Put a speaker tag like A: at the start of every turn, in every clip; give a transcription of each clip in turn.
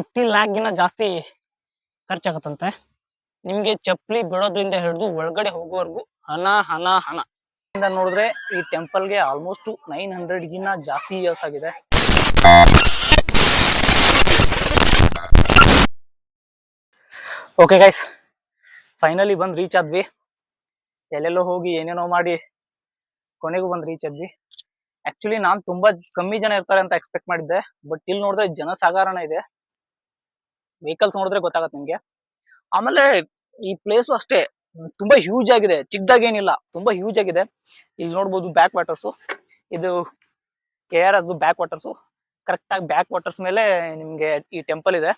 A: Fifty ಲ್ಯಾಕ್ಗಿನ ಜಾಸ್ತಿ ಖರ್ಚಾಗತ್ತಂತೆ. ನಿಮಗೆ ಚಪ್ಪಲಿ ಬಿಡೋದ್ರಿಂದ ಹಿಡಿದು ಒಳಗಡೆ ಹೋಗೋವರೆಗೂ ಹಣ ಹಣ ಹಣ. ಇಂದ ನೋಡಿದ್ರೆ ಈ ಟೆಂಪಲ್ಗೆ ಆಲ್ಮೋಸ್ಟ್ ನೈನ್ ಹಂಡ್ರೆಡ್ಗಿನ್ನ ಜಾಸ್ತಿ ಇಯರ್ಸ್ ಆಗಿದೆ. ಓಕೆ ಗೈಸ್ ಫೈನಲಿ ಬಂದು ರೀಚ್ ಆದ್ವಿ. ಎಲ್ಲೆಲ್ಲೋ ಹೋಗಿ ಏನೇನೋ ಮಾಡಿ ಕೊನೆಗೂ ಬಂದು ರೀಚ್ ಆದ್ವಿ. ಆ್ಯಕ್ಚುಲಿ ನಾನು ತುಂಬಾ ಕಮ್ಮಿ ಜನ ಇರ್ತಾರೆ ಅಂತ ಎಕ್ಸ್ಪೆಕ್ಟ್ ಮಾಡಿದ್ದೆ. ಬಟ್ ಇಲ್ಲಿ ನೋಡಿದ್ರೆ ಜನಸಾಗರಣ ಇದೆ. ವೆಹಿಕಲ್ಸ್ ನೋಡಿದ್ರೆ ಗೊತ್ತಾಗತ್ತೆ ನಿಮ್ಗೆ. ಆಮೇಲೆ ಈ ಪ್ಲೇಸು ಅಷ್ಟೇ ತುಂಬಾ ಹ್ಯೂಜ್ ಆಗಿದೆ. ಚಿಕ್ಕದಾಗೇನಿಲ್ಲ, ತುಂಬಾ ಹ್ಯೂಜ್ ಆಗಿದೆ. ಇಲ್ಲಿ ನೋಡ್ಬೋದು ಬ್ಯಾಕ್ ವಾಟರ್ಸು ಇದು K R S backwaters correct ಆಗಿ ಬ್ಯಾಕ್ ವಾಟರ್ಸ್ ಮೇಲೆ ನಿಮ್ಗೆ ಈ ಟೆಂಪಲ್ ಇದೆ.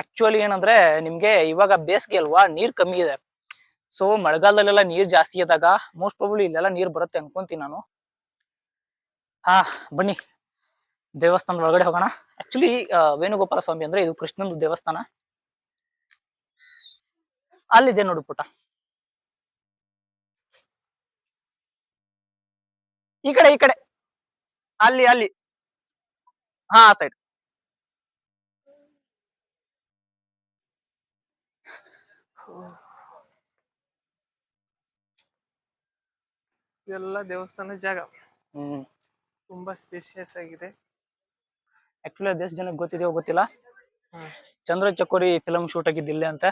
A: ಆಕ್ಚುಲಿ ಏನಂದ್ರೆ ನಿಮ್ಗೆ ಇವಾಗ ಬೇಸಿಗೆ ಅಲ್ವಾ, ನೀರ್ ಕಮ್ಮಿ ಇದೆ. ಸೊ ಮಳೆಗಾಲದಲ್ಲೆಲ್ಲ ನೀರ್ ಜಾಸ್ತಿ ಇದ್ದಾಗ ಮೋಸ್ಟ್ ಪ್ರಾಬ್ಲಿ ಇಲ್ಲೆಲ್ಲ ನೀರ್ ಬರುತ್ತೆ ಅನ್ಕೊಂತೀನಿ ನಾನು. ಹಾ, ಬನ್ನಿ. ದೇವಸ್ಥಾನದ ಒಳಗಡೆ ಹೋಗೋಣ. ಆಕ್ಚುಲಿ ವೇಣುಗೋಪಾಲ ಸ್ವಾಮಿ ಅಂದ್ರೆ ಇದು ಕೃಷ್ಣಂದು ದೇವಸ್ಥಾನ. ಅಲ್ಲಿದೆ ನೋಡು ಪುಟ. ಈ ಕಡೆ ಈ ಕಡೆ. ಅಲ್ಲಿ ಅಲ್ಲಿ. ಹಾ ಸೈಡ್
B: ಇದೆಲ್ಲ ದೇವಸ್ಥಾನ ಜಾಗ.
A: ಹ್ಮ್.
B: ತುಂಬಾ ಸ್ಪೇಸಿಯಸ್ ಆಗಿದೆ.
A: ಆಕ್ಚುಲಿ ದೇಶ ಜನಕ್ಕೆ ಗೊತ್ತಿದೆಯೋ ಗೊತ್ತಿಲ್ಲ. ಚಂದ್ರ ಚಕೋರಿ ಫಿಲಂ ಶೂಟ್ ಆಗಿದ್ದು ಇಲ್ಲೇ ಅಂತ.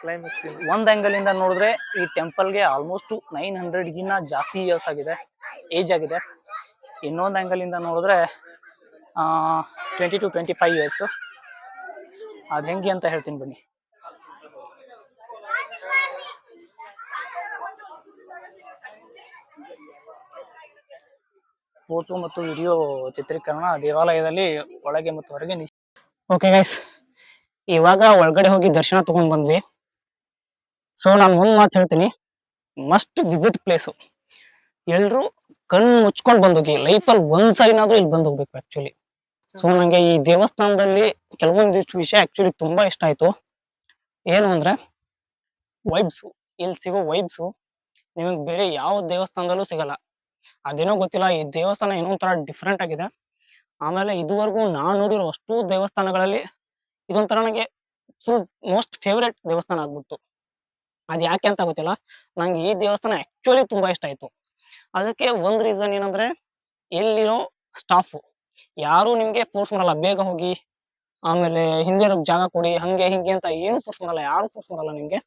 B: ಕ್ಲೈಮ್ಯಾಕ್ಸ್
A: ಒಂದ್ ಆಂಗಲ್ ಇಂದ ನೋಡಿದ್ರೆ ಈ ಟೆಂಪಲ್ಗೆ ಆಲ್ಮೋಸ್ಟ್ ನೈನ್ ಹಂಡ್ರೆಡ್ಗಿನ್ನ ಜಾಸ್ತಿ ಇಯರ್ಸ್ ಆಗಿದೆ. ಏಜ್ ಆಗಿದೆ. ಇನ್ನೊಂದು ಆಂಗಲ್ ಇಂದ ನೋಡಿದ್ರೆ twenty two twenty five years ಅದು ಹೆಂಗೆ ಅಂತ ಹೇಳ್ತೀನಿ ಬನ್ನಿ. ಫೋಟೋ ಮತ್ತು ವಿಡಿಯೋ ಚಿತ್ರೀಕರಣ ದೇವಾಲಯದಲ್ಲಿ ಒಳಗೆ ಮತ್ತು ಹೊರಗೆ ಓಕೆ ಗೈಸ್ ಇವಾಗ ಒಳಗಡೆ ಹೋಗಿ ದರ್ಶನ ತಗೊಂಡ್ ಬಂದ್ವಿ. ಸೊ ನಾನು ಮುಂದ್ ಮಾತು ಹೇಳ್ತೀನಿ. ಮಸ್ಟ್ ವಿಸಿಟ್ ಪ್ಲೇಸು ಎಲ್ರು ಕಣ್ಣು ಮುಚ್ಕೊಂಡ್ ಬಂದೋಗಿ ಲೈಫಲ್ಲಿ ಒಂದ್ ಸರಿನಾದ್ರೂ ಇಲ್ಲಿ ಬಂದ್ ಹೋಗ್ಬೇಕು ಆಕ್ಚುಲಿ ಸೊ ನಂಗೆ ಈ ದೇವಸ್ಥಾನದಲ್ಲಿ ಕೆಲವೊಂದಿಷ್ಟು ವಿಷಯ ಆಕ್ಚುಲಿ ತುಂಬಾ ಇಷ್ಟ ಆಯ್ತು. ಏನು ಅಂದ್ರೆ ವೈಬ್ಸು ಇಲ್ಲಿ ಸಿಗೋ ವೈಬ್ಸು ನಿಮಗೆ ಬೇರೆ ಯಾವ ದೇವಸ್ಥಾನದಲ್ಲೂ ಸಿಗಲ್ಲ. ಅದೇನೋ ಗೊತ್ತಿಲ್ಲ, ಈ ದೇವಸ್ಥಾನ ಏನೋ ಒಂಥರ ಡಿಫ್ರೆಂಟ್ ಆಗಿದೆ. ಆಮೇಲೆ ಇದುವರೆಗೂ ನಾನು ನೋಡಿರೋ ಅಷ್ಟು ದೇವಸ್ಥಾನಗಳಲ್ಲಿ ಇದೊಂಥರ ನನಗೆ ಫುಲ್ ಮೋಸ್ಟ್ ಫೇವ್ರೆಟ್ ದೇವಸ್ಥಾನ ಆಗ್ಬಿಡ್ತು. ಅದ್ ಯಾಕೆ ಅಂತ ಗೊತ್ತಿಲ್ಲ. ನಂಗೆ ಈ ದೇವಸ್ಥಾನ ಆಕ್ಚುಲಿ ತುಂಬಾ ಇಷ್ಟ ಆಯ್ತು. ಅದಕ್ಕೆ ಒಂದ್ ರೀಸನ್ ಏನಂದ್ರೆ, ಎಲ್ಲಿರೋ ಸ್ಟಾಫ್ ಯಾರು ನಿಮ್ಗೆ ಫೋರ್ಸ್ ಮಾಡಲ್ಲ. ಬೇಗ ಹೋಗಿ, ಆಮೇಲೆ ಹಿಂದೆ ಜಾಗ ಕೊಡಿ, ಹಂಗೆ ಹಿಂಗೆ ಅಂತ ಏನು ಫೋರ್ಸ್ ಮಾಡಲ್ಲ. ಯಾರು ಫೋರ್ಸ್ ಮಾಡಲ್ಲ ನಿಮ್ಗೆ.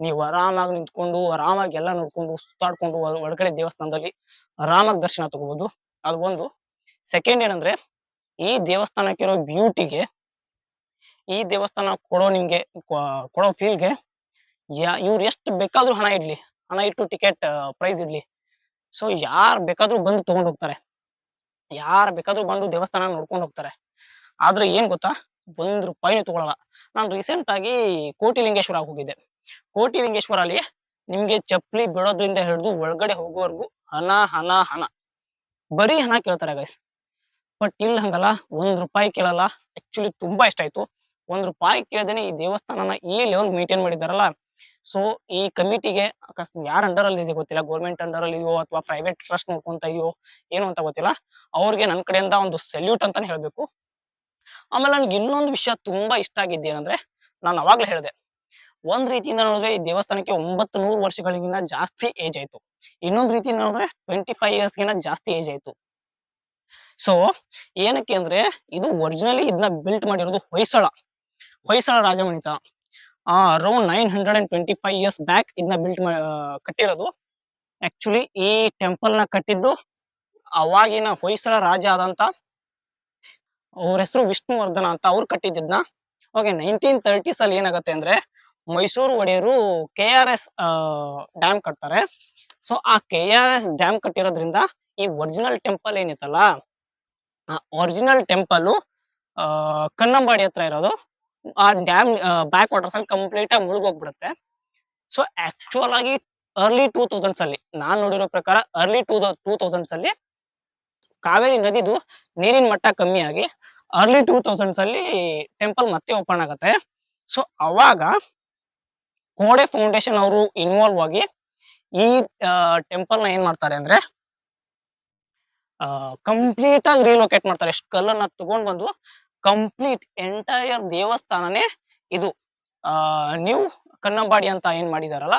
A: ನೀವು ಆರಾಮಾಗಿ ನಿಂತ್ಕೊಂಡು, ಆರಾಮಾಗಿ ಎಲ್ಲ ನೋಡ್ಕೊಂಡು, ಸುತ್ತಾಡ್ಕೊಂಡು ಒಳ- ಒಳಗಡೆ ದೇವಸ್ಥಾನದಲ್ಲಿ ಆರಾಮಾಗಿ ದರ್ಶನ ತಗೋಬಹುದು ಅದು ಒಂದು. ಸೆಕೆಂಡ್ ಏನಂದ್ರೆ, ಈ ದೇವಸ್ಥಾನಕ್ಕಿರೋ ಬ್ಯೂಟಿಗೆ ಈ ದೇವಸ್ಥಾನ ಕೊಡೋ ನಿಮ್ಗೆ ಕೊಡೋ ಫೀಲ್ಗೆ ಇವ್ರು ಎಷ್ಟು ಬೇಕಾದ್ರೂ ಹಣ ಇಡ್ಲಿ. ಹಣ ಇಟ್ಟು ಟಿಕೆಟ್ ಪ್ರೈಸ್ ಇಡ್ಲಿ. ಸೊ ಯಾರು ಬೇಕಾದ್ರೂ ಬಂದು ತಗೊಂಡ್ ಹೋಗ್ತಾರೆ. ಯಾರು ಬೇಕಾದ್ರೂ ಬಂದು ದೇವಸ್ಥಾನ ನೋಡ್ಕೊಂಡು ಹೋಗ್ತಾರೆ. ಆದ್ರೆ ಏನ್ ಗೊತ್ತಾ? ಒಂದ್ ರೂಪಾಯಿನೂ ತಗೊಳಲ್ಲ. ನಾನು ರೀಸೆಂಟ್ ಆಗಿ ಕೋಟಿಲಿಂಗೇಶ್ವರ ಹೋಗಿದ್ದೆ. ಕೋಟಿಲಿಂಗೇಶ್ವರ ಅಲ್ಲಿ ನಿಮ್ಗೆ ಚಪ್ಪಲಿ ಬಿಡೋದ್ರಿಂದ ಹಿಡಿದು ಒಳಗಡೆ ಹೋಗೋವರೆಗೂ ಹಣ ಹಣ ಹಣ. ಬರೀ ಹಣ ಕೇಳ್ತಾರೆ ಗೈಸ್ ಬಟ್ ಇಲ್ಲಿ ಹಂಗಲ್ಲ, ಒಂದ್ ರೂಪಾಯಿ ಕೇಳಲ್ಲ. ಆಕ್ಚುಲಿ ತುಂಬಾ ಇಷ್ಟ ಆಯ್ತು. ಒಂದ್ ರೂಪಾಯಿ ಕೇಳ್ದೇನೆ ಈ ದೇವಸ್ಥಾನನ ಈ ಲೆವೆಲ್ ಮೇಂಟೈನ್ ಮಾಡಿದಾರಲ್ಲ ಸೊ ಈ ಕಮಿಟಿಗೆ ಯಾರ ಅಂಡರ್ ಅಲ್ಲಿ ಇದೆ ಗೊತ್ತಿಲ್ಲ. ಗೌರ್ಮೆಂಟ್ ಅಂಡರ್ ಅಲ್ಲಿ ಇದೆಯೋ ಅಥವಾ ಪ್ರೈವೇಟ್ ಟ್ರಸ್ಟ್ ನೋಡ್ಕೊಂತ ಇದೆಯೋ ಏನು ಅಂತ ಗೊತ್ತಿಲ್ಲ. ಅವ್ರಿಗೆ ನನ್ನ ಕಡೆಯಿಂದ ಒಂದು ಸೆಲ್ಯೂಟ್ ಅಂತಾನೆ ಹೇಳ್ಬೇಕು. ಆಮೇಲೆ ನನ್ಗೆ ಇನ್ನೊಂದು ವಿಷಯ ತುಂಬಾ ಇಷ್ಟ ಆಗಿದ್ದೇನಂದ್ರೆ ನಾನು ಅವಾಗ್ಲೇ ಹೇಳಿದೆ. ಒಂದ್ ರೀತಿಯಿಂದ ನೋಡಿದ್ರೆ ಈ ದೇವಸ್ಥಾನಕ್ಕೆ ಒಂಬತ್ತು ನೂರು ವರ್ಷಗಳಿಗಿಂತ ಜಾಸ್ತಿ ಏಜ್ ಆಯ್ತು. ಇನ್ನೊಂದ್ ರೀತಿಯಿಂದ ನೋಡಿದ್ರೆ ಟ್ವೆಂಟಿ ಫೈವ್ ಇಯರ್ಸ್ ಗಿಂತ ಜಾಸ್ತಿ ಏಜ್ ಆಯ್ತು. ಸೊ ಏನಕ್ಕೆ ಅಂದ್ರೆ ಇದು ಒರಿಜಿನಲಿ ಇದನ್ನ ಬಿಲ್ಟ್ ಮಾಡಿರೋದು Hoysala. Hoysala ರಾಜಮಣಿತ. Around nine hundred and twenty five years back ಇದನ್ನ ಬಿಲ್ಟ್ ಕಟ್ಟಿರೋದು. ಆಕ್ಚುಲಿ ಈ ಟೆಂಪಲ್ನ ಕಟ್ಟಿದ್ದು ಅವಾಗಿನ ಹೊಯ್ಸಳ ರಾಜ ಆದಂತ ಅವ್ರ ಹೆಸರು ವಿಷ್ಣುವರ್ಧನ ಅಂತ ಅವ್ರು ಕಟ್ಟಿದ್ದನ್ನ ಓಕೆ ನೈನ್ಟೀನ್ ತರ್ಟೀಸ್ ಅಲ್ಲಿ ಏನಾಗುತ್ತೆ ಅಂದ್ರೆ ಮೈಸೂರು ಒಡೆಯರು ಕೆ ಆರ್ ಎಸ್ ಡ್ಯಾಮ್ ಕಟ್ತಾರೆ. ಸೊ ಆ ಕೆ ಆರ್ ಎಸ್ ಡ್ಯಾಮ್ ಕಟ್ಟಿರೋದ್ರಿಂದ ಈ ಒರಿಜಿನಲ್ ಟೆಂಪಲ್ ಏನಿತ್ತಲ್ಲ, ಆ ಒರಿಜಿನಲ್ ಟೆಂಪಲ್ ಕನ್ನಂಬಾಡಿ ಹತ್ರ ಇರೋದು. ಆ ಡ್ಯಾಮ್ ಬ್ಯಾಕ್ ವಾಟರ್ಸ್ ಅಲ್ಲಿ ಕಂಪ್ಲೀಟ್ ಆಗಿ ಮುಳುಗೋಗ್ಬಿಡುತ್ತೆ ಸೊ ಆಕ್ಚುಯಲ್ ಆಗಿ ಅರ್ಲಿ ಟೂ ತೌಸಂಡ್ಸ್ ಅಲ್ಲಿ, ನಾನ್ ನೋಡಿರೋ ಪ್ರಕಾರ ಅರ್ಲಿ ಟೂ ಟೂ ತೌಸಂಡ್ಸ್ ಅಲ್ಲಿ ಕಾವೇರಿ ನದಿದು ನೀರಿನ ಮಟ್ಟ ಕಮ್ಮಿ ಆಗಿ ಅರ್ಲಿ ಟೂ ತೌಸಂಡ್ಸ್ ಅಲ್ಲಿ ಟೆಂಪಲ್ ಮತ್ತೆ ಓಪನ್ ಆಗುತ್ತೆ. ಸೊ ಅವಾಗ ಕೋಡೆ ಫೌಂಡೇಶನ್ ಅವರು ಇನ್ವಾಲ್ವ್ ಆಗಿ ಈ ಟೆಂಪಲ್ನ ಏನ್ ಮಾಡ್ತಾರೆ ಅಂದ್ರೆ ಕಂಪ್ಲೀಟ್ ಆಗಿ ರಿಲೊಕೇಟ್ ಮಾಡ್ತಾರೆ. ಎಷ್ಟು ಕಲ್ಲನ್ನ ತಗೊಂಡ್ ಬಂದು ಕಂಪ್ಲೀಟ್ ಎಂಟೈರ್ ದೇವಸ್ಥಾನನೇ ಇದು, ಆ ನ್ಯೂ ಕನ್ನಂಬಾಡಿ ಅಂತ ಏನ್ ಮಾಡಿದಾರಲ್ಲ,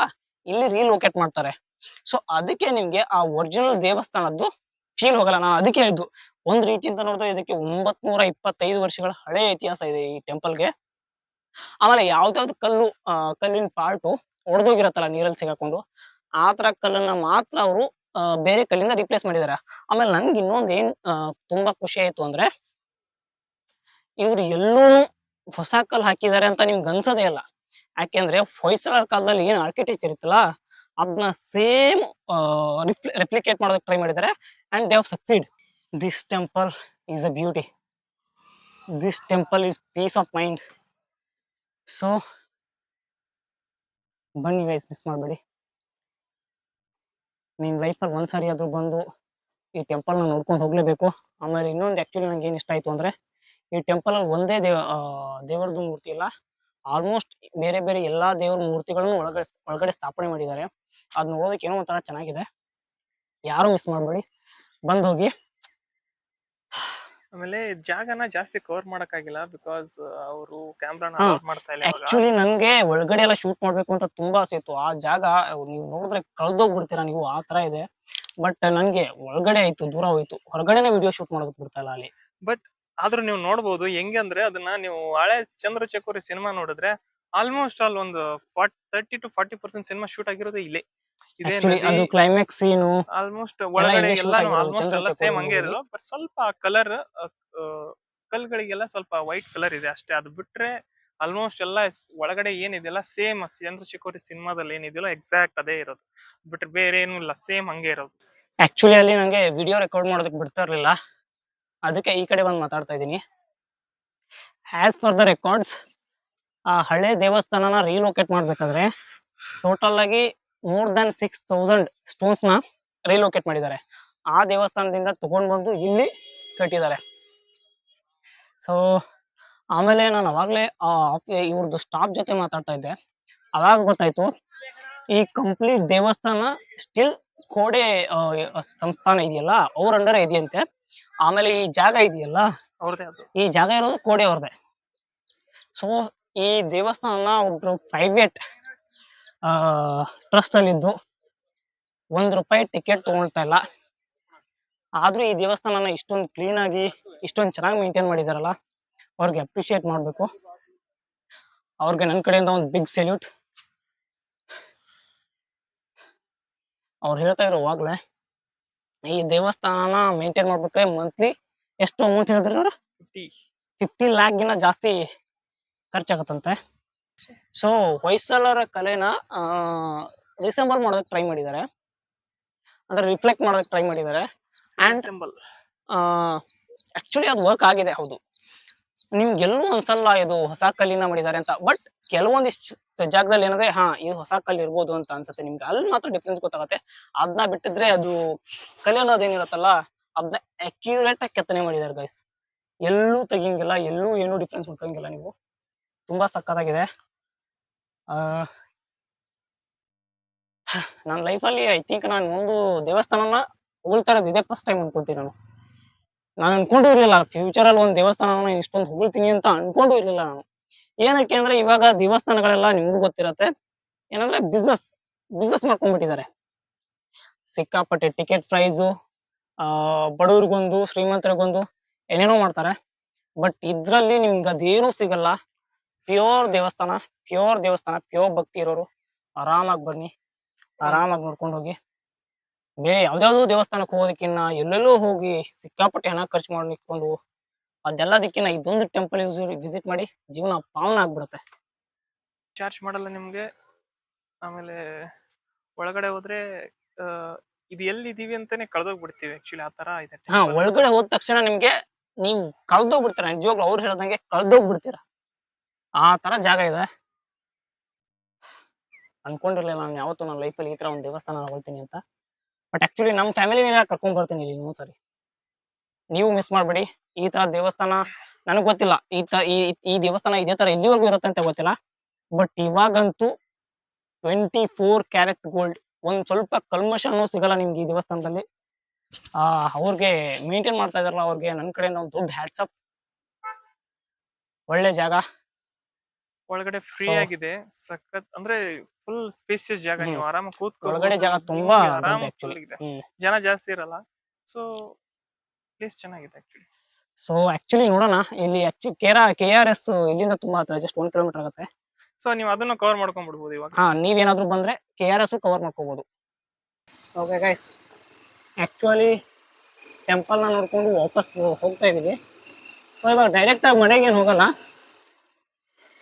A: ಇಲ್ಲಿ ರಿಲೊಕೇಟ್ ಮಾಡ್ತಾರೆ. ಸೊ ಅದಕ್ಕೆ ನಿಮ್ಗೆ ಆ ಒರಿಜಿನಲ್ ದೇವಸ್ಥಾನದ್ದು ಫೀಲ್ ಹೋಗಲ್ಲ. ನಾನು ಅದಕ್ಕೆ ಹೇಳಿದ್ದು ಒಂದ್ ರೀತಿಯಿಂದ ನೋಡಿದ್ರೆ ಇದಕ್ಕೆ ಒಂಬತ್ ನೂರ ಇಪ್ಪತ್ತೈದು ವರ್ಷಗಳ ಹಳೆ ಇತಿಹಾಸ ಇದೆ ಈ ಟೆಂಪಲ್ಗೆ ಆಮೇಲೆ ಯಾವ್ದಾವ್ದು ಕಲ್ಲು ಕಲ್ಲಿನ ಪಾರ್ಟು ಒಡೆದೋಗಿರತ್ತಲ್ಲ ನೀರಲ್ಲಿ ಸಿಗಾಕೊಂಡು, ಆ ತರ ಕಲ್ಲನ್ನ ಮಾತ್ರ ಅವರು ಬೇರೆ ಕಲ್ಲಿಂದ ರಿಪ್ಲೇಸ್ ಮಾಡಿದಾರೆ. ಆಮೇಲೆ ನನ್ಗೆ ಇನ್ನೊಂದ್ ಏನ್ ತುಂಬಾ ಖುಷಿ ಆಯ್ತು ಅಂದ್ರೆ, ಇವ್ರು ಎಲ್ಲೂ ಹೊಸ ಕಲ್ಲು ಹಾಕಿದ್ದಾರೆ ಅಂತ ನಿಮ್ಗೆ ಅನ್ಸೋದೇ ಇಲ್ಲ. ಯಾಕೆಂದ್ರೆ ಹೊಯ್ಸಳರ ಕಾಲದಲ್ಲಿ ಏನ್ ಆರ್ಕಿಟೆಕ್ಚರ್ ಇತ್ತಲ್ಲ ಅದನ್ನ ಸೇಮ್ ರೆಪ್ಲಿಕೇಟ್ ಮಾಡೋದಕ್ಕೆ ಟ್ರೈ ಮಾಡಿದ್ದಾರೆ and they have succeed this temple is a beauty this temple is peace of mind so, ಬನ್ನಿ ಗೈಸ್ ಮಿಸ್ ಮಾಡಬೇಡಿ. ನಿನ್ ಲೈಫಲ್ಲಿ ಒಂದ್ಸರಿ ಆದ್ರೂ ಬಂದು ಈ ಟೆಂಪಲ್ನ ನೋಡ್ಕೊಂಡು ಹೋಗ್ಲೇಬೇಕು. ಆಮೇಲೆ ಇನ್ನೊಂದು ಆಕ್ಚುಲಿ ನಂಗೆ ಏನು ಇಷ್ಟ ಆಯ್ತು ಅಂದ್ರೆ, ಈ ಟೆಂಪಲ್ ಅಲ್ಲಿ ಒಂದೇ ದೇವ ದೇವರದು ಮೂರ್ತಿ ಇಲ್ಲ. ಆಲ್ಮೋಸ್ಟ್ ಬೇರೆ ಬೇರೆ ಎಲ್ಲ ದೇವರ ಮೂರ್ತಿಗಳನ್ನು ಒಳಗಡೆ ಒಳಗಡೆ ಸ್ಥಾಪನೆ ಮಾಡಿದ್ದಾರೆ. ಅದು ನೋಡೋದಕ್ಕೆ ಏನೋ ಒಂಥರ ಚೆನ್ನಾಗಿದೆ. ಯಾರು ಮಿಸ್ ಮಾಡಬೇಡಿ. ಬಂದು ಹೋಗಿ.
B: ಆಮೇಲೆ ಜಾಗನ ಜಾಸ್ತಿ ಕವರ್ ಮಾಡಕ್ಕಾಗಿಲ್ಲ ಬಿಕಾಸ್ ಅವರು ಕ್ಯಾಮ್ರಾನ ಮಾಡ್ತಾ ಇಲ್ಲ ಇವಾಗ.
A: ಆಕ್ಚುಲಿ ನಂಗೆ ಒಳಗಡೆ ಎಲ್ಲ ಶೂಟ್ ಮಾಡ್ಬೇಕು ಅಂತ ತುಂಬಾ ಆಸೆ ಇತ್ತು. ಆ ಜಾಗ ನೀವು ನೋಡಿದ್ರೆ ಕಳ್ದೋಗ್ಬಿಡ್ತೀರಾ ನೀವು ಆ ತರ ಇದೆ. ಬಟ್ ನಂಗೆ ಒಳಗಡೆ ಆಯ್ತು ದೂರ ಹೋಯ್ತು. ಹೊರಗಡೆನೆ ವಿಡಿಯೋ ಶೂಟ್ ಮಾಡೋದಕ್ಕೆ ಬಿಡ್ತಾ ಇಲ್ಲ ಅಲ್ಲಿ.
B: ಆದ್ರೂ ನೀವು ನೋಡ್ಬೋದು ಹೆಂಗೆ ಅಂದ್ರೆ ಅದನ್ನ ನೀವು ಹಳೆ ಚಂದ್ರ ಚಕೋರಿ ಸಿನಿಮಾ ನೋಡಿದ್ರೆ ಆಲ್ಮೋಸ್ಟ್ ಆಲ್ ಒಂದು thirty to forty percent cinema shoot ಆಗಿರೋದು ಇಲ್ಲೇ.
A: ಅದು ಕ್ಲೈಮ್ಯಾಕ್ಸ್ ಸೀನು
B: ಆಲ್ಮೋಸ್ಟ್ ಒಳಗಡೆ ಎಲ್ಲಾನು ಆಲ್ಮೋಸ್ಟ್ ಎಲ್ಲ ಸೇಮ್ ಹಂಗೆ. ಇರೋದು ಬಟ್ ಸ್ವಲ್ಪ ಕಲರ್ ಕಲ್ಗಳಿಗೆಲ್ಲ ಸ್ವಲ್ಪ ವೈಟ್ ಕಲರ್ ಇದೆ ಅಷ್ಟೇ. ಅದು ಬಿಟ್ರೆ ಆಲ್ಮೋಸ್ಟ್ ಎಲ್ಲ ಒಳಗಡೆ ಏನಿದೆಯಲ್ಲ ಸೇಮ್ ಚಂದ್ರ ಚಿಕೋರಿ ಸಿನಿಮಾದಲ್ಲಿ ಏನಿದೆಯಲ್ಲ ಎಕ್ಸಾಕ್ಟ್ ಅದೇ ಇರೋದು. ಬಿಟ್ರೆ ಬೇರೆ ಏನು ಇಲ್ಲ ಸೇಮ್ ಹಂಗೆ ಇರೋದು.
A: ಆಕ್ಚುಲಿ ಅಲ್ಲಿ ನಂಗೆ ವಿಡಿಯೋ ರೆಕಾರ್ಡ್ ಮಾಡೋದಕ್ಕೆ ಬಿಡ್ತಾ ಇರಲಿಲ್ಲ. ಅದಕ್ಕೆ ಈ ಕಡೆ ಬಂದು ಮಾತಾಡ್ತಾ ಇದ್ದೀನಿ. ಆಸ್ ಪರ್ ದ ರೆಕಾರ್ಡ್ಸ್ ಆ ಹಳೆ ದೇವಸ್ಥಾನನ ರೀಲೋಕೇಟ್ ಮಾಡ್ಬೇಕಾದ್ರೆ ಟೋಟಲ್ ಆಗಿ ಮೋರ್ ದನ್ ಸಿಕ್ಸ್ ತೌಸಂಡ್ ಸ್ಟೋನ್ಸ್ನ ರೀಲೊಕೇಟ್ ಮಾಡಿದ್ದಾರೆ. ಆ ದೇವಸ್ಥಾನದಿಂದ ತಗೊಂಡ್ ಬಂದು ಇಲ್ಲಿ ಕಟ್ಟಿದ್ದಾರೆ. ಸೊ ಆಮೇಲೆ ನಾನು ಅವಾಗ್ಲೇ ಇವ್ರದ್ದು ಸ್ಟಾಫ್ ಜೊತೆ ಮಾತಾಡ್ತಾ ಇದ್ದೆ. ಅವಾಗ ಗೊತ್ತಾಯ್ತು ಈ ಕಂಪ್ಲೀಟ್ ದೇವಸ್ಥಾನ ಸ್ಟಿಲ್ ಕೋಡೆ ಸಂಸ್ಥಾನ ಇದೆಯಲ್ಲ ಅವ್ರ ಅಂಡರ್ ಇದೆಯಂತೆ. ಆಮೇಲೆ ಈ ಜಾಗ ಇದೆಯಲ್ಲ
B: ಅವ್ರದೇ
A: ಈ ಜಾಗ ಇರೋದು ಕೋಡೆ ಅವ್ರದೇ. ಸೊ ಈ ದೇವಸ್ಥಾನ ಒಬ್ರು ಪ್ರೈವೇಟ್ ಟ್ರಸ್ಟ್ ಅಲ್ಲಿದ್ದು ಒಂದ್ ರೂಪಾಯಿ ಟಿಕೆಟ್ ತಗೊಳ್ತಾ ಇಲ್ಲ. ಆದ್ರೂ ಈ ದೇವಸ್ಥಾನನ ಇಷ್ಟೊಂದು ಕ್ಲೀನ್ ಆಗಿ ಇಷ್ಟೊಂದು ಚೆನ್ನಾಗಿ ಮೇಂಟೈನ್ ಮಾಡಿದಾರಲ್ಲ ಅವ್ರಿಗೆ ಅಪ್ರಿಶಿಯೇಟ್ ಮಾಡಬೇಕು. ಅವ್ರಿಗೆ ನನ್ನ ಕಡೆಯಿಂದ ಒಂದು ಬಿಗ್ ಸೆಲ್ಯೂಟ್ ಅವ್ರು ಹೇಳ್ತಾ ಇದ್ರು ಅವಾಗ್ಲೇ ಈ ದೇವಸ್ಥಾನನ ಮೇಂಟೈನ್ ಮಾಡ್ಬೇಕಾದ್ರೆ ಮಂತ್ಲಿ ಎಷ್ಟು ಅಮೌಂಟ್ ಹೇಳಿದ್ರಿ ಅವ್ರು?
B: ಫಿಫ್ಟಿ
A: ಫಿಫ್ಟಿ ಲ್ಯಾಕ್ಗಿನ ಜಾಸ್ತಿ ಖರ್ಚಾಗತ್ತಂತೆ. ಸೊ ಹೊಯ್ಸಳರ ಕಲೆನ ರಿಸೆಂಬಲ್ ಮಾಡೋದಕ್ಕೆ ಟ್ರೈ ಮಾಡಿದ್ದಾರೆ. ಅಂದ್ರೆ ರಿಫ್ಲೆಕ್ಟ್ ಮಾಡೋದಕ್ಕೆ ಟ್ರೈ ಮಾಡಿದ್ದಾರೆ. ಆ್ಯಂಡ್
B: ಸಿಂಬಲ್
A: ಆ್ಯಕ್ಚುಲಿ ಅದು ವರ್ಕ್ ಆಗಿದೆ ಹೌದು. ನಿಮ್ಗೆಲ್ಲೂ ಅನ್ಸಲ್ಲ ಇದು ಹೊಸ ಕಲ್ಲಿನ ಮಾಡಿದ್ದಾರೆ ಅಂತ. ಬಟ್ ಕೆಲವೊಂದಿಷ್ಟು ಜಾಗದಲ್ಲಿ ಏನಂದ್ರೆ ಹಾ ಇದು ಹೊಸ ಕಲ್ಲು ಇರ್ಬೋದು ಅಂತ ಅನ್ಸುತ್ತೆ ನಿಮ್ಗೆ. ಅಲ್ಲಿ ಮಾತ್ರ ಡಿಫ್ರೆನ್ಸ್ ಗೊತ್ತಾಗತ್ತೆ. ಅದನ್ನ ಬಿಟ್ಟಿದ್ರೆ ಅದು ಕಲೆ ಅನ್ನೋದೇನಿರತ್ತಲ್ಲ ಅದನ್ನ ಅಕ್ಯುರೇಟ್ ಆಗಿ ಕೆತ್ತನೆ ಮಾಡಿದ್ದಾರೆ ಗೈಸ್ ಎಲ್ಲೂ ತೆಗಿಯಂಗಿಲ್ಲ ಎಲ್ಲೂ ಏನೂ ಡಿಫ್ರೆನ್ಸ್ ಹುಡ್ಕಂಗಿಲ್ಲ ನೀವು. ತುಂಬಾ ಸಕ್ಕತ್ತಾಗಿದೆ ನನ್ನ ಲೈಫಲ್ಲಿ ಐ ಥಿಂಕ್ ನಾನು ಒಂದು ದೇವಸ್ಥಾನನ ಹೊಗಳ್ತಾರದು ಇದೇ ಫಸ್ಟ್ ಟೈಮ್ ಅನ್ಕೊಂತೀನಿ ನಾನು ನಾನು ಅನ್ಕೊಂಡು ಇರಲಿಲ್ಲ ಫ್ಯೂಚರ್ ಅಲ್ಲಿ ಒಂದು ದೇವಸ್ಥಾನ ಇಷ್ಟೊಂದು ಹೊಗಳ್ತೀನಿ ಅಂತ ಅನ್ಕೊಂಡು ಇರಲಿಲ್ಲ ನಾನು ಏನಕ್ಕೆ ಅಂದ್ರೆ ಇವಾಗ ದೇವಸ್ಥಾನಗಳೆಲ್ಲ ನಿಮಗೂ ಗೊತ್ತಿರತ್ತೆ. ಏನಂದ್ರೆ ಬಿಸ್ನೆಸ್ ಬಿಸ್ನೆಸ್ ಮಾಡ್ಕೊಂಡ್ಬಿಟ್ಟಿದ್ದಾರೆ. ಸಿಕ್ಕಾಪಟ್ಟೆ ಟಿಕೆಟ್ ಪ್ರೈಸು ಬಡವ್ರಿಗೊಂದು, ಶ್ರೀಮಂತರಿಗೊಂದು ಏನೇನೋ ಮಾಡ್ತಾರೆ. ಬಟ್ ಇದರಲ್ಲಿ ನಿಮ್ಗೆ ಅದೇನೂ ಸಿಗಲ್ಲ. ಪ್ಯೂರ್ ದೇವಸ್ಥಾನ ಪ್ಯೂರ್ ದೇವಸ್ಥಾನ ಪ್ಯೂರ್ ಭಕ್ತಿ ಇರೋರು ಆರಾಮಾಗಿ ಬನ್ನಿ. ಆರಾಮಾಗಿ ನೋಡ್ಕೊಂಡು ಹೋಗಿ. ಬೇರೆ ಯಾವ್ದಾವ್ದು ದೇವಸ್ಥಾನಕ್ಕೆ ಹೋಗೋದಕ್ಕಿನ್ನ ಎಲ್ಲೆಲ್ಲೋ ಹೋಗಿ ಸಿಕ್ಕಾಪಟ್ಟೆ ಹಣ ಖರ್ಚು ಮಾಡಿ ನಿಂತ್ಕೊಂಡು ಅದೆಲ್ಲದಕ್ಕಿನ್ನ ಇದೊಂದು ಟೆಂಪಲ್ ಯೂಸ್ ವಿಸಿಟ್ ಮಾಡಿ ಜೀವನ ಪಾವನ ಆಗ್ಬಿಡುತ್ತೆ.
B: ಚಾರ್ಜ್ ಮಾಡಲ್ಲ ನಿಮ್ಗೆ. ಆಮೇಲೆ ಒಳಗಡೆ ಹೋದ್ರೆ ಇದು ಎಲ್ಲಿದೀವಿ ಅಂತಾನೆ ಕಳ್ದೋಗ್ಬಿಡ್ತೀವಿ ಆಕ್ಚುಲಿ ಆ ತರ ಇದೆ
A: ಹಾ. ಒಳಗಡೆ ಹೋದ ತಕ್ಷಣ ನಿಮ್ಗೆ ನೀವು ಕಳ್ದೋಗ್ಬಿಡ್ತೀರ. ನಿಜವಾಗ್ಲೂ ಅವ್ರು ಹೇಳ್ದಂಗೆ ಕಳ್ದೋಗ್ಬಿಡ್ತೀರ. ಆ ತರ ಜಾಗ ಇದೆ. ಅನ್ಕೊಂಡಿರ್ಲಿಲ್ಲ ನಾನು ಯಾವತ್ತೂ ನನ್ನ ಲೈಫಲ್ಲಿ ಈ ತರ ಒಂದು ದೇವಸ್ಥಾನ ಹೋಗ್ತೀನಿ ಅಂತ. ಬಟ್ ಆಕ್ಚುಲಿ ನಮ್ಮ ಫ್ಯಾಮಿಲಿನೆಲ್ಲ ಕರ್ಕೊಂಡ್ ಬರ್ತೀನಿ ಇಲ್ಲಿ ಇನ್ನೊಂದ್ಸರಿ ನೀವು ಮಿಸ್ ಮಾಡ್ಬೇಡಿ. ಈ ತರ ದೇವಸ್ಥಾನ ನನಗ್ ಗೊತ್ತಿಲ್ಲ. ಈ ತರ ಈ ಈ ದೇವಸ್ಥಾನ ಇದೇ ತರ ಎಲ್ಲಿವರೆಗೂ ಇರುತ್ತೆ ಅಂತ ಗೊತ್ತಿಲ್ಲ. ಬಟ್ ಇವಾಗಂತೂ ಟ್ವೆಂಟಿ ಫೋರ್ ಕ್ಯಾರೆಟ್ ಗೋಲ್ಡ್ ಒಂದ್ ಸ್ವಲ್ಪ ಕಲ್ಮಶನೂ ಸಿಗಲ್ಲ ನಿಮ್ಗೆ ಈ ದೇವಸ್ಥಾನದಲ್ಲಿ. ಆ, ಅವ್ರಿಗೆ ಮೇಂಟೈನ್ ಮಾಡ್ತಾ ಇದಾರಲ್ಲ, ಅವ್ರಿಗೆ ನನ್ನ ಕಡೆಯಿಂದ ಒಂದು ದೊಡ್ಡ ಹ್ಯಾಟ್ಸಪ್ ಒಳ್ಳೆ ಜಾಗ.
B: ಒಳಗಡೆ ಫ್ರೀ ಆಗಿದೆ. ಸಖತ್ ಅಂದ್ರೆ ಫುಲ್ ಸ್ಪೇಸಿಯಸ್ ಜಾಗ. ನೀವು ಆರಾಮಾಗಿ ಕೂತ್ಕೊ
A: ಒಳಗಡೆ ಜಾಗ ತುಂಬಾ
B: ಆರಾಮ ಇದೆ ಜನ ಜಾಸ್ತಿ ಇರಲ್ಲ. ಸೊ ಪ್ಲೇಸ್ ಚೆನ್ನಾಗಿದೆ ಆಕ್ಚುಲಿ
A: ಸೊ ಆಕ್ಚುಲಿ ನೋಡೋಣ. ಇಲ್ಲಿ ಆಕ್ಚುಲಿ ಕೇರಾ ಕೆ ಆರ್ ಎಸ್ ಇಲ್ಲಿಂದ ತುಂಬಾ ಹತ್ರ ಜಸ್ಟ್ ಒಂದ್ ಕಿಲೋಮೀಟರ್ ಆಗುತ್ತೆ.
B: ಸೊ ನೀವು ಅದನ್ನ ಕವರ್ ಮಾಡ್ಕೊಂಡ್ಬಿಡ್ಬೋದು ಇವಾಗ.
A: ಹಾ ನೀವೇನಾದ್ರೂ ಬಂದ್ರೆ ಕೆ ಆರ್ ಎಸ್ ಕವರ್ ಮಾಡ್ಕೋಬಹುದು ಓಕೆ ಗೈಸ್ ಆಕ್ಚುಲಿ ಟೆಂಪಲ್ನ ನೋಡ್ಕೊಂಡು ವಾಪಸ್ ಹೋಗ್ತಾ ಇದೀವಿ ಸೊ ಇವಾಗ ಡೈರೆಕ್ಟ್ ಆಗಿ ಮನೆಗೆ ಏನು ಹೋಗಲ್ಲ.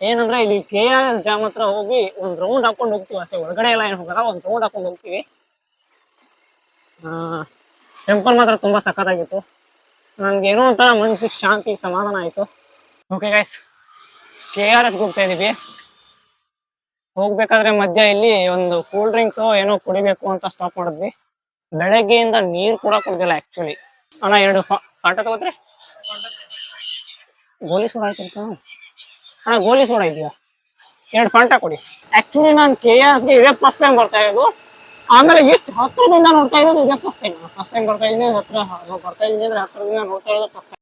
A: ಏನಂದ್ರೆ ಇಲ್ಲಿ ಕೆ ಆರ್ ಎಸ್ ಡ್ಯಾಮ್ ಹತ್ರ ಹೋಗಿ ಒಂದ್ ರೌಂಡ್ ಹಾಕೊಂಡು ಹೋಗ್ತೀವಿ ಅಷ್ಟೇ. ಒಳಗಡೆ ಎಲ್ಲ ಏನು ಹೋಗಲ್ಲ ಒಂದ್ ರೌಂಡ್ ಹಾಕೊಂಡು ಹೋಗ್ತೀವಿ. ಟೆಂಪಲ್ ಮಾತ್ರ ತುಂಬಾ ಸಖತ್ತಾಗಿತ್ತು. ನನ್ಗೆ ಏನೋ ಒಂಥರ ಮನಸ್ಸಿಗೆ ಶಾಂತಿ ಸಮಾಧಾನ ಆಯ್ತು. ಓಕೆ ಗೈಸ್ ಕೆ ಆರ್ ಎಸ್ಗೆ ಹೋಗ್ತಾ ಇದೀವಿ. ಹೋಗ್ಬೇಕಾದ್ರೆ ಮಧ್ಯ ಇಲ್ಲಿ ಒಂದು ಕೂಲ್ ಡ್ರಿಂಕ್ಸ್ ಏನೋ ಕುಡಿಬೇಕು ಅಂತ ಸ್ಟಾಪ್ ಮಾಡಿದ್ವಿ. ಬೆಳಗ್ಗೆಯಿಂದ ನೀರು ಕೂಡ ಕುಡ್ದಿಲ್ಲ ಆಕ್ಚುಲಿ ಅಣ್ಣ ಎರಡು ಫಾಟ ತಗೋತ್ರಿ? ಗೋಲಿ ಮಾಡ್ತಿರ್ತಾನ ಅಣ್ಣ, ಗೋಲಿ ಸೋಡ ಇದೆಯಾ? ಎರಡು ಫಂಟ ಕೊಡಿ ಆಕ್ಚುಲಿ ನಾನು ಕೆ ಗೆ ಇದೇ ಫಸ್ಟ್ ಟೈಮ್ ಬರ್ತಾ ಇರೋದು. ಆಮೇಲೆ ಎಷ್ಟು ಹತ್ರದಿಂದ ನೋಡ್ತಾ ಇರೋದು ಇದೇ ಫಸ್ಟ್ ಟೈಮ್ ಫಸ್ಟ್ ಟೈಮ್ ಬರ್ತಾ ಇದ್ದೀನಿ ಹತ್ರ ಬರ್ತಾ ಇದ್ದೀನಿ ಅಂದ್ರೆ ಹತ್ರದಿಂದ ನೋಡ್ತಾ ಇರೋದು ಫಸ್ಟ್